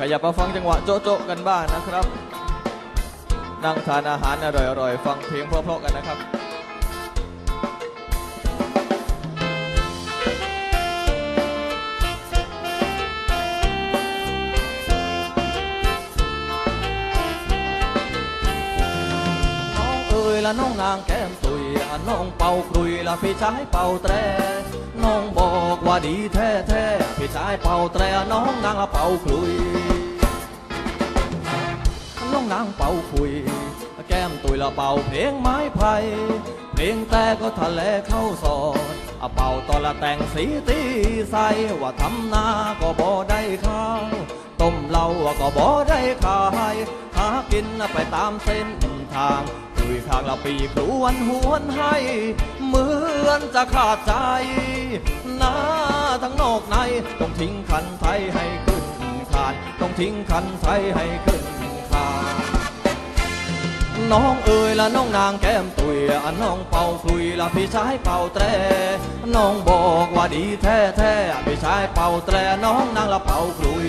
ขยับมาฟังจังหวะโจ๊ะๆกันบ้างนะครับ นั่งทานอาหารอร่อยๆ ฟังเพลงเพราะๆกันนะครับน้องเอ๋ยละน้องนางแก้มตุยอะน้องเป่าครุยละพี่ชายเป่าแตร น้องบอกว่าดีแท้แท้ๆพี่ชายเป่าแตรน้องนางเป่าคุย น้องนางเป่าคุย แก้มตุยละเป่าเพลงไม้ไผ่เพลงแต่ก็ทะเลเข้าสอดเป่าตอนละแต่งสีตีใสว่าทำนาก็บ่ได้ข้าวต้มเหล้าก็บ่ได้ขายหากินไปตามเส้นทาง คุยข้างละปีกลวนหวนให้เหมือนจะขาดใจนาทั้งนอกในต้องทิ้งคันไทยให้ขึ้นคานต้องทิ้งคันไทยให้ขึ้นคานน้องเอ๋ยละน้องนางแก้มตุยอะน้องเป่าคลุยละพี่ชายเป่าแตรน้องบอกว่าดีแท้แท้พี่ชายเป่าแตรน้องนางละเป่าคลุย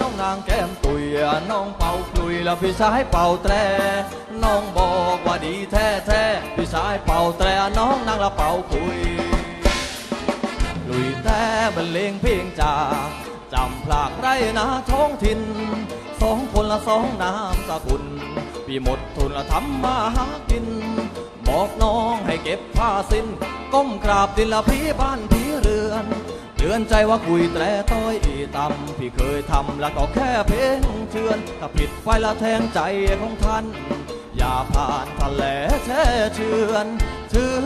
น้องนางแก้มตุยน้องเป่าคลุยแล้วพี่ชายเป่าแตรน้องบอกว่าดีแท้แท้พี่ชายเป่าแตรน้องนางละเป่าคลุยลุยแต่บรรเลงเพลงจาจำพลากไรนาท้องถิ่นสองคนละสองน้ำสกุลพี่หมดทุนละทำมาหากิน บอกน้องให้เก็บผ้าสิ้น ก้มกราบดินละพี่บ้านพี่ เรือนเตือนใจว่าคุยแตรต้อยต่ำพี่เคยทำแล้วก็แค่เพ่งเชือน ถ้าผิดไฟละแทงใจของท่าน อย่าผ่านทะเลแช่เชือน ถือ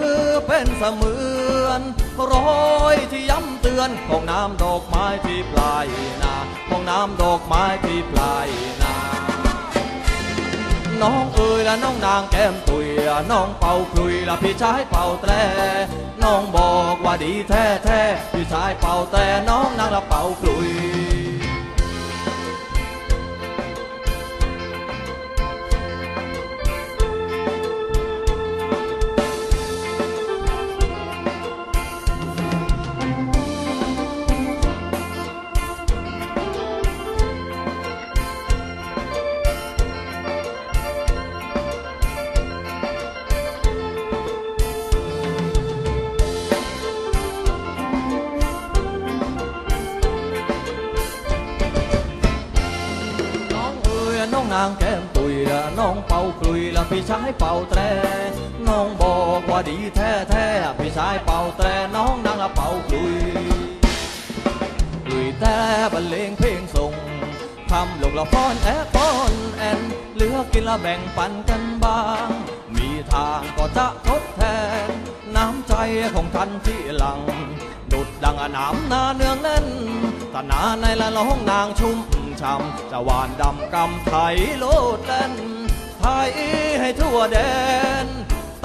เป็นเสมือนรอยที่ย้ำเตือนของน้ำดอกไม้ที่ปลายนาของน้ำดอกไม้ที่ปลายนา น้องเอ๋ยและน้องนางแก้มตุยน้องเป่าคลุยและพี่ชายเป่าแตรน้องบอกว่าดีแท้แท้พี่ชายเป่าแตรน้องนางละเป่าคลุย อ๋ยน้องนางแก้มตุยละน้องเป่าคลุยละพี่ชายเป่าแตรน้องบอกว่าดีแท้แท้ๆพี่ชายเป่าแตรน้องนางละเป่าคลุยคลุยแต่บรรเลงเพลงส่งทำลงละฟ้อนแอฟ้อนแอนเหลือกินละแบ่งปันกันบ้าง มีทางก็จะทดแทน น้ำใจของท่านที่หลัง ดุดดังอน้ำนาเนืองแน่นตานาในละล้องนางชุ่ม ช่ำจะหวานดำกำไทยโลดเล่นไทยให้ทั่วแดน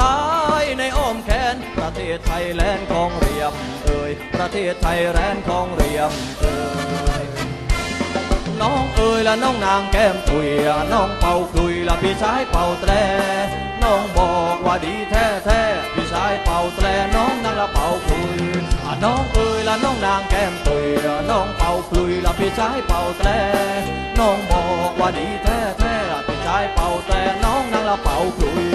ตายในอ้อมแขน ประเทศไทยแลนด์ของเรียมเอ่ยประเทศไทยแลนด์ของเรียมเอ่ยน้องเอ๋ยและน้องนางแก้มตุยน้องเป่าคลุยและพี่ชายเป่าแตรน้องบอกว่าดีแท้แท้พี่ชายเป่าแตรน้องนางละเป่าคุยน้องเอ๋ย ละน้องนางแก้มตุยอะน้องเป่าคลุยละพี่ชายเป่าแต่น้องบอกว่าดีแท้แท้ๆพี่ชายเป่าแต่น้องนางละเป่าคลุย